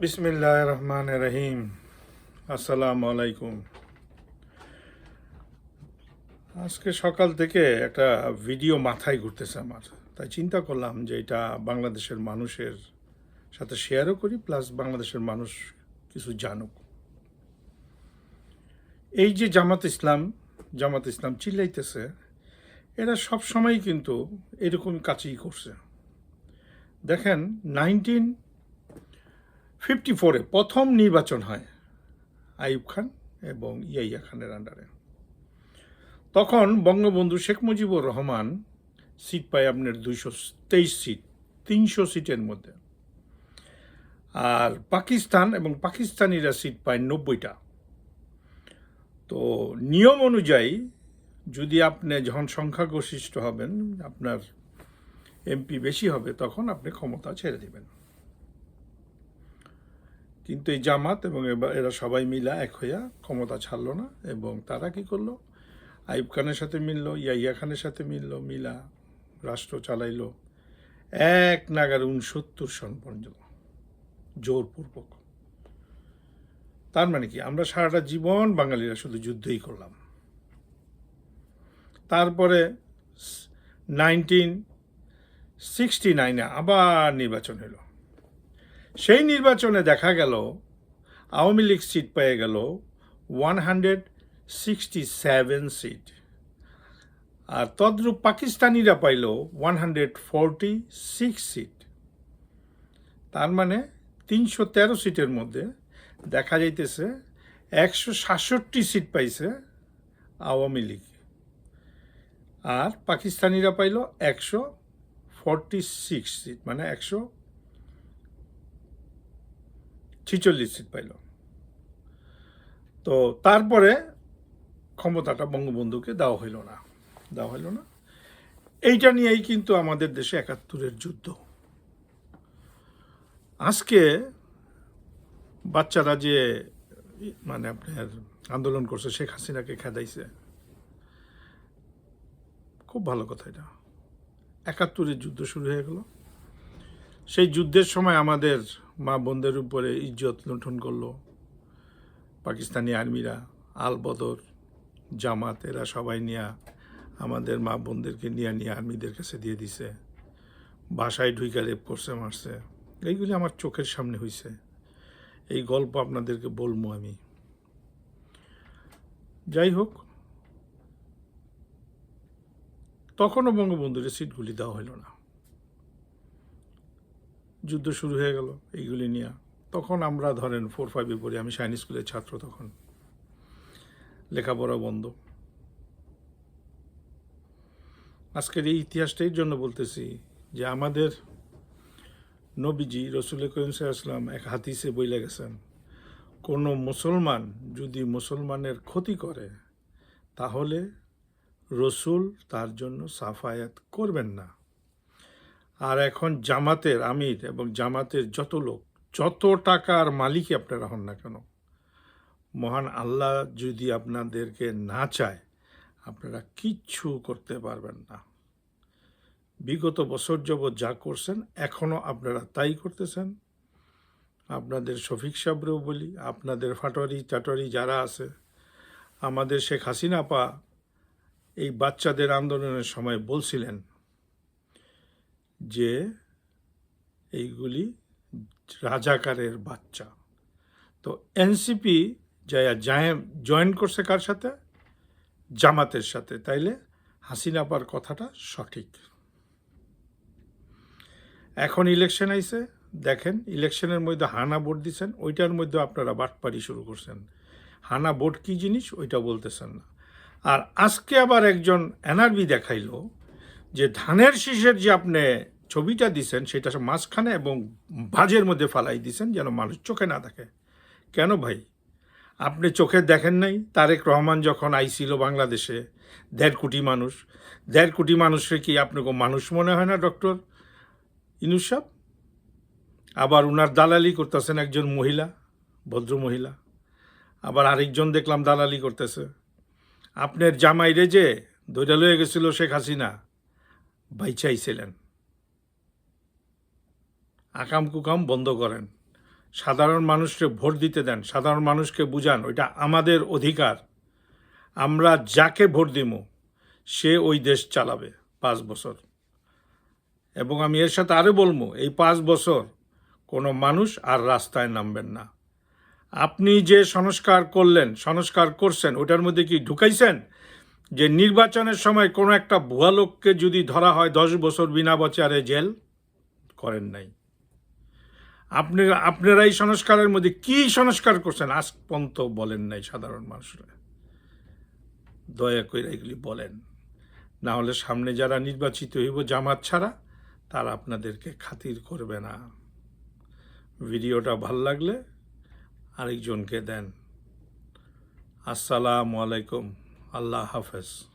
বিসমিল্লাহ রহমান রহিম আসসালামু আলাইকুম আজকে সকাল থেকে একটা ভিডিও মাথায় ঘুরতেছে আমার। তাই চিন্তা করলাম যে এটা বাংলাদেশের মানুষের সাথে শেয়ারও করি, প্লাস বাংলাদেশের মানুষ কিছু জানুক। এই যে জামাত ইসলাম জামাত ইসলাম চিল্লাইতেছে, এরা সব সময় কিন্তু এরকম কাজই করছে। দেখেন, নাইনটিন ফিফটি ফোরে প্রথম নির্বাচন হয় আইয়ুব খান এবং ইয়াইয়া খানের আন্ডারে। তখন বঙ্গবন্ধু শেখ মুজিবুর রহমান সিট পায় আপনার দুইশো তেইশ সিট, তিনশো সিটের মধ্যে। আর পাকিস্তান এবং পাকিস্তানিরা সিট পায় নব্বইটা। তো নিয়ম অনুযায়ী যদি আপনি যখন সংখ্যাগরিষ্ঠ হবেন, আপনার এমপি বেশি হবে, তখন আপনি ক্ষমতা ছেড়ে দিবেন। কিন্তু এই জামাত এবং এরা সবাই মিলা এক হইয়া ক্ষমতা ছাড়লো না এবং তারা কি করল? আইব খানের সাথে মিলল ইয়াইয়া খানের সাথে মিলল, মিলা রাষ্ট্র চালাইলো। এক নাগার উনসত্তর সন পর্যন্ত। জোরপূর্বক। তার মানে কি? আমরা সারাটা জীবন বাঙালিরা শুধু যুদ্ধই করলাম। তারপরে নাইনটিন সিক্সটি নাইনে আবার নির্বাচন হলো সেই নির্বাচনে দেখা গেল, আওয়ামী লীগ সিট পেয়ে গেল one hundred sixty seven seat আর তদ্রূপ পাকিস্তানিরা pile one hundred forty six seat তার মানে তিনশো তেরো সিটের মধ্যে দেখা যাইতেছে একশো সাতষট্টি সিট পাইছে আওয়ামী লীগ। আর পাকিস্তানিরা পাইল একশো ফর্টি সিক্স সিট মানে একশো ছিচল্লিশ সিট পাইল। তো তারপরে ক্ষমতাটা বঙ্গবন্ধুকে দেওয়া হইল না, দেওয়া হইল না। এইটা নিয়েই কিন্তু আমাদের দেশে একাত্তরের যুদ্ধ। আজকে বাচ্চারা যে মানে আপনার আন্দোলন করছে, শেখ হাসিনাকে খেদাইছে, খুব ভালো কথা এটা। একাত্তরের যুদ্ধ শুরু হয়ে গেল। সেই যুদ্ধের সময় আমাদের মা বোনদের উপরে ইজ্জত লুণ্ঠন করল। পাকিস্তানি আর্মিরা, আল বদর, জামাত, এরা সবাই নিয়ে আমাদের মা বোনদেরকে নিয়ে নিয়ে আর্মিদের কাছে দিয়ে দিছে। বাসায় ঢুইকা রেপ করছে, মারছে। এইগুলি আমার চোখের সামনে হয়েছে এই গল্প আপনাদেরকে বলব আমি। যাই হোক, তখনও বঙ্গবন্ধুর সিটগুলি দেওয়া হলো না। যুদ্ধ শুরু হয়ে গেল এইগুলি নিয়ে। তখন আমরা ধরেন ফোর ফাইভে পড়ি, আমি সাইন স্কুলের ছাত্র তখন। লেখাপড়া বন্ধ। আজকের এই ইতিহাসটাই জন্য বলতেছি যে আমাদের নবীজি রসুল করিম সাল্লাম এক হাতিসে বইলে গেছেন, কোনো মুসলমান যদি মুসলমানের ক্ষতি করে, তাহলে রসুল তার জন্য সাফায়াত করবেন না। আর এখন জামাতের আমির এবং জামাতের যত লোক, যত টাকার মালিকই আপনারা হন না কেন, মহান আল্লাহ যদি আপনাদেরকে না চায়, আপনারা কিচ্ছু করতে পারবেন না। বিগত বছর যাবৎ যা করছেন এখনও আপনারা তাই করতেছেন। আপনাদের শফিক সাবরেও বলি, আপনাদের ফাটোয়ারি টাটোয়ারি যারা আছে, আমাদের শেখ হাসিনা পা এই বাচ্চাদের আন্দোলনের সময় বলছিলেন যে এইগুলি রাজাকারের বাচ্চা। তো এনসিপি যা জয়েন করছে কার সাথে? জামাতের সাথে। তাইলে হাসিনাপার কথাটা সঠিক। এখন ইলেকশন আইছে। দেখেন, ইলেকশনের মধ্যে হানা ভোট দিচ্ছেন ওইটার মধ্যে আপনারা বাটপারি শুরু করছেন। হানা ভোট কী জিনিস, ওইটা বলতেছেন না। আর আজকে আবার একজন এনআরবি দেখাইলো যে ধানের শীষের যে আপনি ছবিটা দিছেন, সেটা মাঝখানে এবং বাজের মধ্যে ফালাই দিছেন যেন মানুষ চোখে না দেখে। কেন ভাই? আপনি চোখে দেখেন নাই? তারেক রহমান যখন আইছিল বাংলাদেশে, দেড় কোটি মানুষ। দেড় কোটি মানুষের কি আপনাকে মানুষ মনে হয় না, ডক্টর? ইনুস আবার উনার দালালি করতেছেন একজন মহিলা, ভদ্র মহিলা। আবার আরেকজন দেখলাম দালালি করতেছে। আপনার জামাইরে যে দৈরা লয়ে গেছিল শেখ হাসিনা বাইচাইছিলেন আকাম কুকাম বন্ধ করেন। সাধারণ মানুষকে ভোট দিতে দেন, সাধারণ মানুষকে বুঝান, ওইটা আমাদের অধিকার। আমরা যাকে ভোট দিব সে ওই দেশ চালাবে পাঁচ বছর। এবং আমি এর সাথে আরও বলব, এই পাঁচ বছর কোনো মানুষ আর রাস্তায় নামবেন না। আপনি যে সংস্কার করলেন, সংস্কার করছেন, ওটার মধ্যে কি ঢুকাইছেন? যে নির্বাচনের সময় কোনো একটা ভুয়া লোককে যদি ধরা হয় দশ বছর বিনা বচারে জেল, করেন নাই। আপনি আপনারা এই সংস্কারের মধ্যে কি সংস্কার করছেন? আজ পর্যন্ত বলেন নাই সাধারণ মানুষরা। দয়া করে এগুলি বলেন। না হলে সামনে যারা নির্বাচিত হইব জামাত ছাড়া, তারা আপনাদেরকে খাতির করবে না। ভিডিওটা ভালো লাগলে আরেকজনকে দেন। আসসালামু আলাইকুম। আল্লাহ হাফেজ।